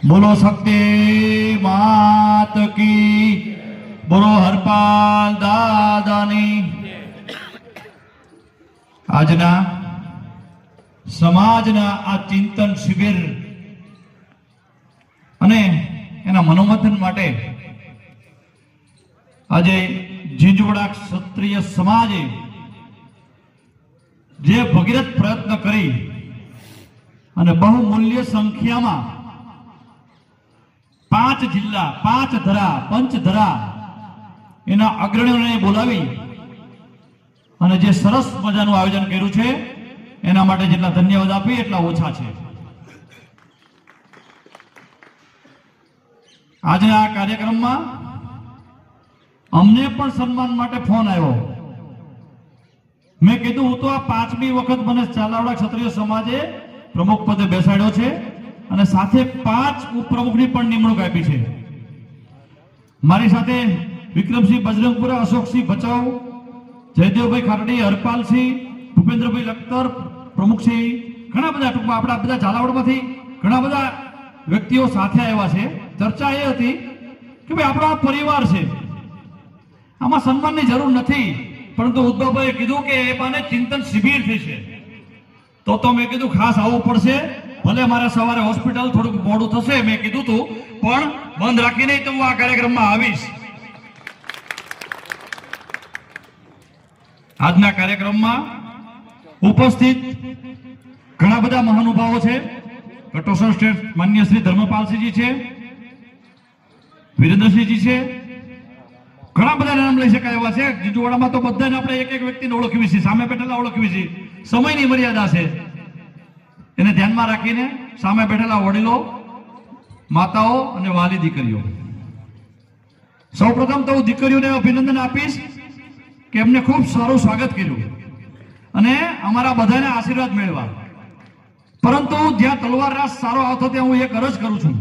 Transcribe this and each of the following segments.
બોલો શક્તિ માત કી. બોલો હરપાલ દાદાની. આજના સમાજના આ ચિંતન શિબિર અને એના મનોમંથન માટે આજે ઝીંઝુવાડા ક્ષત્રિય સમાજે જે ભગીરથ પ્રયત્ન કરી અને બહુમૂલ્ય સંખ્યામાં પાંચ જિલ્લા, પાંચ ધરા, પંચ ધરા એના અગ્રણીઓને બોલાવી અને જે સરસ મજાનું આયોજન કર્યું છે, એના માટે જેટલા ધન્યવાદ આપી એટલા ઓછા છે. આજે આ કાર્યક્રમમાં અમને પણ સન્માન માટે ફોન આવ્યો. મેં કીધું, હું તો આ પાંચમી વખત મને ચાલાવડા ક્ષત્રિય સમાજે પ્રમુખ પદે બેસાડ્યો છે. અને સાથે પાંચ ઉપપ્રમુખની પણ નિમણૂક આપી છે. મારી સાથે વિક્રમસિંહ બજરંગપુરા, અશોકસિંહ ભચાઉ, જયદેવભાઈ ખારડી હરપાલસિંહ, ભૂપેન્દ્રભાઈ લખતર, પ્રમુખસિંહ, ઘણા બધા ટૂંકમાં આપણા બધા ઝાલાવાડમાંથી ઘણા બધા વ્યક્તિઓ સાથે આવ્યા છે. ચર્ચા એ હતી કે ભાઈ આપણો આ પરિવાર છે, આમાં સન્માનની જરૂર નથી. પરંતુ ઉદ્ધવભાઈએ કીધું કે એ બાને ચિંતન શિબિર થઈ છે. તો તો મેં કીધું ખાસ આવવું પડશે. ભલે મારે સવારે હોસ્પિટલ થોડુંક મોડું થશે, મેં કીધું તું, પણ બંધ રાખીને તો હું આ કાર્યક્રમમાં આવીશ. આજના કાર્યક્રમમાં ઉપસ્થિત ઘણા બધા મહાનુભાવો છે. કટોસર સ્ટેટ માન્ય શ્રી ધર્મપાલસિંહજી છે, વિરેન્દ્રસિંહજી છે. ઘણા બધા નામ લઈ શકાય એવા છે. જીજુવાડામાં તો બધાને આપણે એક એક વ્યક્તિને ઓળખવી છીએ સામે બેઠેલા ઓળખવી છીએ સમયની મર્યાદા છે. એને ધ્યાનમાં રાખીને સામે બેઠેલા વડીલો, માતાઓ અને વાલી દીકરીઓ. સૌપ્રથમ તો હું દીકરીઓને અભિનંદન આપીશ કે એમને ખૂબ સારું સ્વાગત કર્યું અને અમારા બધાને આશીર્વાદ મેળવા પરંતુ જ્યાં તલવાર રાસ સારો આવતો ત્યાં હું એક અરજ કરું છું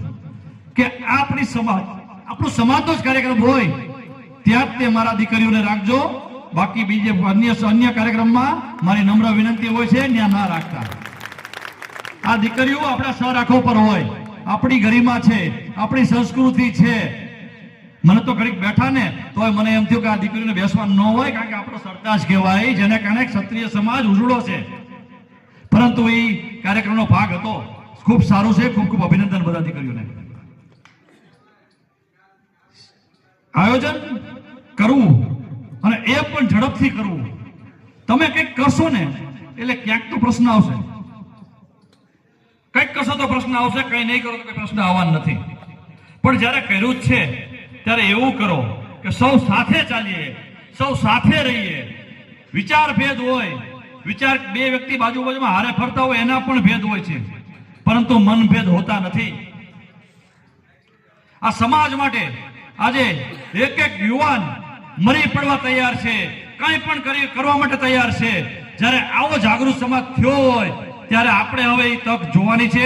કે આપણી સમાજ આપણું સમાજનો જ કાર્યક્રમ હોય, ત્યાં જ તે મારા દીકરીઓને રાખજો. બાકી બીજે અન્ય અન્ય કાર્યક્રમમાં મારી નમ્ર વિનંતી હોય છે ત્યાં ના રાખતા. આ દીકરીઓ આપણા સર આંખો પર હોય. આપણી ગરિમા છે, આપણી સંસ્કૃતિ છે. મને તો ઘડીક બેઠા ને, તોય મને એમ થયું કે આ દીકરીને બેસવા ન હોય કારણ કે આપણો સરતાજ કહેવાય, જેને કારણે ક્ષત્રિય સમાજ ઉજળો છે. પરંતુ એ કાર્યક્રમનો ભાગ હતો. ખૂબ સારું છે, ખૂબ ખૂબ અભિનંદન બધા દીકરીઓને. આયોજન કરવું અને એ પણ ઝડપથી કરવું. તમે કંઈક કરશો ને, એટલે ક્યાંક તો પ્રશ્ન આવશે. કંઈક કરશો તો પ્રશ્ન આવશે, કંઈ નહીં કરો તો કોઈ પ્રશ્ન આવવાનો નથી. પણ જ્યારે કર્યું જ છે, ત્યારે એવું કરો કે સૌ સાથે ચાલીએ, સૌ સાથે રહીએ. વિચાર ભેદ હોય, વિચાર બે વ્યક્તિ બાજુ બાજુમાં હારે ફરતા હોય, એના પણ ભેદ હોય છે. પરંતુ મનભેદ હોતા નથી. આ સમાજ માટે આજે એક એક યુવાન મરી પડવા તૈયાર છે. કંઈ પણ કરી, કરવા માટે તૈયાર છે. જ્યારે આવો જાગૃત સમાજ થયો હોય ત્યારે આપણે હવે એ તક જોવાની છે.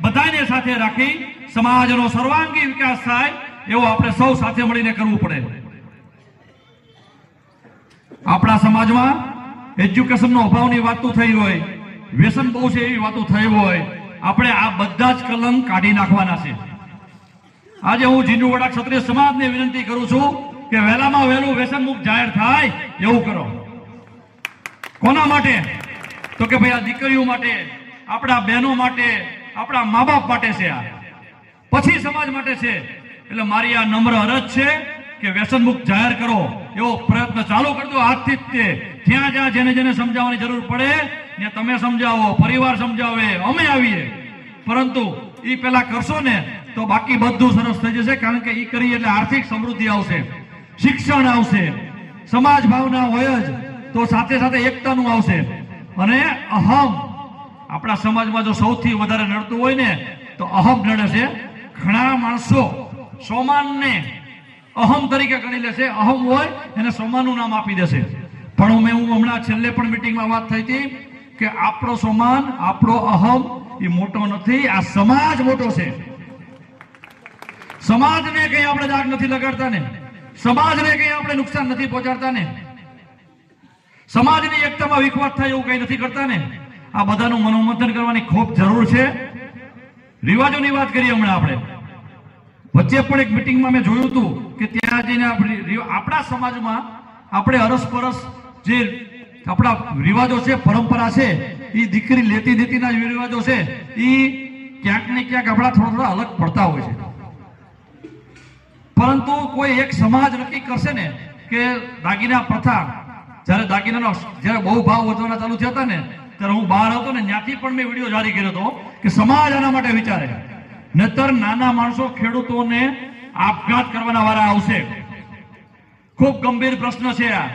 બધાને સાથે રાખી સમાજનો સર્વાંગી વિકાસ થાય એવું આપણે સૌ સાથે મળીને કરવું પડે. આપણા સમાજમાં એજ્યુકેશનનો અભાવની વાતો થઈ હોય, વ્યસન બહુ છે એવી વાતો થઈ હોય, આપણે આ બધા જ કલંક કાઢી નાખવાના છે. આજે હું જીંજુવાડા ક્ષત્રિય સમાજને વિનંતી કરું છું કે વહેલામાં વહેલું વ્યસન મુક્ત જાહેર થાય એવું કરો. કોના માટે? તો કે ભાઈ આ દીકરીઓ માટે, આપણા બહેનો માટે, આપણા મા બાપ માટે છે આ. પછી સમાજ માટે છે. એટલે મારી આ નમ્ર અરજ છે કે વ્યસન મુક્ત જાહેર કરો. એવો પ્રયત્ન ચાલુ કરજો આજથી જ તે. જ્યાં જ્યાં જેને જેને સમજાવવાની જરૂર પડે ને તમે સમજાવો, પરિવાર સમજાવે, અમે આવીએ. પરંતુ એ પેલા કરશો ને, તો બાકી બધું સરસ થઈ જશે, કારણ કે એ કરીએ એટલે આર્થિક સમૃદ્ધિ આવશે. શિક્ષણ આવશે. સમાજ ભાવના હોય જ, તો સાથે સાથે એકતાનું આવશે. અને અહમ, આપણા સમાજમાં જો સૌથી વધારે નડતું હોય ને, તો અહમ નડે છે. ઘણા માણસો સોમાનને અહમ તરીકે ગણી લેશે અહમ હોય, એને સોમાનનું નામ આપી દેશે પણ હું મેં, હું હમણાં છેલ્લે પણ મિટિંગમાં વાત થઈ હતી કે આપણો સોમાન, આપણો અહમ, એ મોટો નથી, આ સમાજ મોટો છે. સમાજને કઈ આપણે દાગ નથી લગાડતા ને? સમાજને કઈ આપણે નુકસાન નથી પહોંચાડતા ને? સમાજની એકતામાં વિખવાદ થાય એવું કઈ નથી કરતા ને આ બધાનું મનોમંથન કરવાની ખૂબ જરૂર છે. રિવાજોની વાત કરીએ હમણાં આપણે. વચ્ચે પણ એક મિટિંગમાં મેં જોયું હતું કે ત્યાં જઈને આપણે આપણા સમાજમાં આપણે અરસપરસ જે આપણા રિવાજો છે, પરંપરા છે એ દીકરી લેતી દેતીના રિવાજો છે એ ક્યાંક ને ક્યાંક આપણા થોડા થોડા અલગ પડતા હોય છે. પરંતુ કોઈ એક સમાજ નક્કી કરશે ને કે દાગીના પ્રથા જ્યારે દાગીનાનો જ્યારે બહુ ભાવ વધવાના ચાલુ થયા હતા ને, ત્યારે હું બહાર હતો ને, ત્યાંથી પણ મેં વીડિયો જારી કર્યો હતો કે સમાજ આના માટે વિચારે. નતર નાના માણસો ખેડૂતોને આપઘાત કરવાના વારા આવશે. ખૂબ ગંભીર પ્રશ્ન છે આ.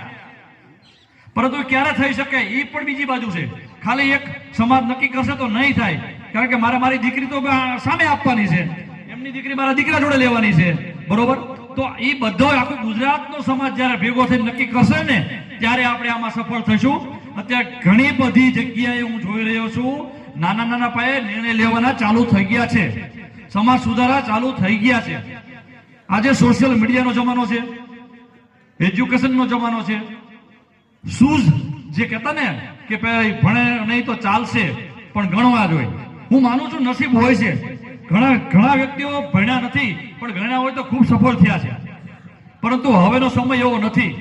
પરંતુ ક્યારે થઈ શકે? એ પણ બીજી બાજુ છે. ખાલી એક સમાજ નક્કી કરશે તો નહીં થાય. કારણ કે મારે મારી દીકરી તો સામે આપવાની છે. એમની દીકરી મારા દીકરા જોડે લેવાની છે. બરોબર? તો એ બધો આખું ગુજરાતનો સમાજ જ્યારે ભેગો થઈને નક્કી કરશે ને, ત્યારે આપણે આમાં સફળ થઈશું. અત્યારે ઘણી બધી જગ્યાએ હું જોઈ રહ્યો છું, નાના નાના પાયે નિર્ણય લેવાના ચાલુ થઈ ગયા છે. સમાજ સુધારા ચાલુ થઈ ગયા છે. આજે સોશિયલ મીડિયાનો જમાનો છે. એજ્યુકેશનનો જમાનો છે. શૂઝ જે કહેતા ને કે ભાઈ ભણે નહીં તો ચાલશે, પણ ગણવા જોઈએ. હું માનું છું નસીબ હોય છે. ઘણા ઘણા વ્યક્તિઓ ભણ્યા નથી, પણ ઘણા હોય તો ખૂબ સફળ થયા છે. પરંતુ હવેનો સમય એવો નથી,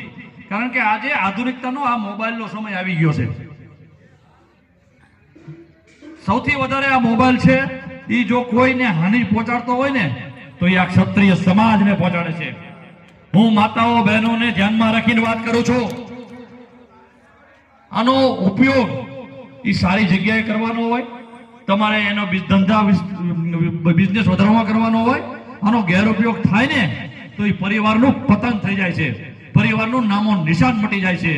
કારણ કે આજે આધુનિકતાનો આ મોબાઈલનો સમય આવી ગયો છે. સૌથી વધારે આ મોબાઈલ છે એ જો કોઈને હાનિ પહોંચાડતો હોય ને, તો એ આ ક્ષત્રિય સમાજને પહોંચાડે છે. હું માતાઓ, બહેનોને ધ્યાનમાં રાખીને વાત કરું છું. આનો ઉપયોગ એ સારી જગ્યાએ કરવાનો હોય તમારે એનો ધંધા બિઝનેસ વધારવામાં કરવાનો હોય, આનો ગેરઉપયોગ થાય ને, તો એ પરિવારનું પતન થઈ જાય છે. પરિવારનું નામો નિશાન મટી જાય છે.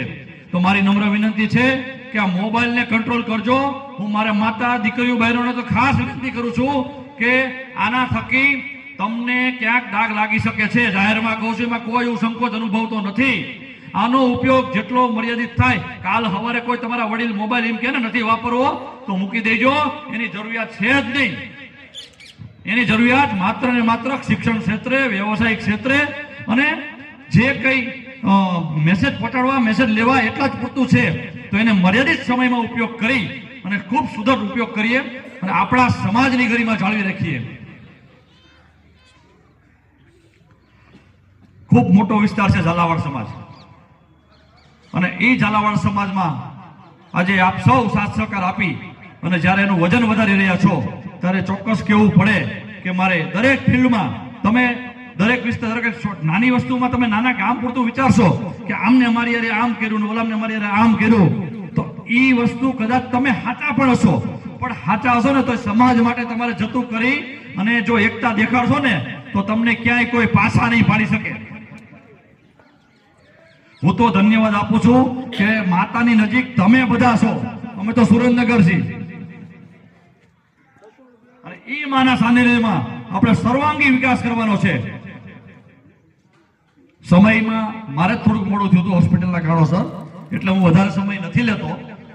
તો મારી નમ્ર વિનંતી છે કે આ મોબાઈલને કંટ્રોલ કરજો. હું મારા માતા, દીકરીઓ, બહેનોને તો ખાસ વિનંતી કરું છું કે આના થકી તમને ક્યાંક દાગ લાગી શકે છે. જાહેરમાં કહું છું એમાં કોઈ એવું સંકોચ અનુભવતો નથી. આનો ઉપયોગ જેટલો મર્યાદિત થાય, કાલ સવારે કોઈ તમારા વડીલ મોબાઈલ એમ કે નથી વાપરવો, તો મૂકી દેજો. એની જરૂરિયાત છે જ નહીં. એની જરૂરિયાત માત્ર ને માત્ર શિક્ષણ ક્ષેત્રે, વ્યવસાયિક ક્ષેત્રે અને જે કંઈ મેસેજ પહોંચાડવા મેસેજ લેવા એટલા જ પૂરતું છે. તો એને મર્યાદિત સમયમાં ઉપયોગ કરી અને ખૂબ સુધર ઉપયોગ કરીએ અને આપણા સમાજની ગરિમા જાળવી રાખીએ. ખૂબ મોટો વિસ્તાર છે ઝાલાવાડ સમાજ. અને એ ઝાલાવાડ સમાજમાં આજે આપ સૌ સાથ સહકાર આપી અને જ્યારે એનું વજન વધારી રહ્યા છો, ત્યારે ચોક્કસ કહેવું પડે કે મારે દરેક ફિલ્ડમાં તમે દરેક વિસ્તાર દરેક નાની વસ્તુમાં તમે નાના કામ પૂરતું વિચારશો કે આમને અમારી અરે આમ કર્યું ને ઓલામને અમારી અરે આમ કર્યું, તો એ વસ્તુ કદાચ તમે હાચા પણ હશો. પણ હાચા હશો ને તો સમાજ માટે તમારે જતું કરી અને જો એકતા દેખાડશો ને, તો તમને ક્યાંય કોઈ પાછા નહીં પાડી શકે. હું તો ધન્યવાદ આપું છું કે માતાની નજીક તમે બધા છો. અમે તો સુરેન્દ્રનગર છીએ અને એ માના સાનિધ્યમાં આપણે સર્વાંગી વિકાસ કરવાનો છે. સમયમાં મારે થોડુંક મોડું થયું હતું હોસ્પિટલના કારણોસર. એટલે હું વધારે સમય નથી લેતો.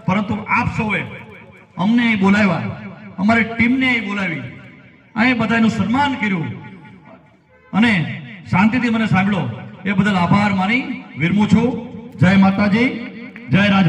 પરંતુ આપ સૌએ અમને અહીં બોલાવ્યા. અમારી ટીમને અહીં બોલાવી. અહીં બધાનું સન્માન કર્યું. અને શાંતિથી મને સાંભળો. એ બદલ આભાર માની વિરમું છું. જય માતાજી જય રાજ.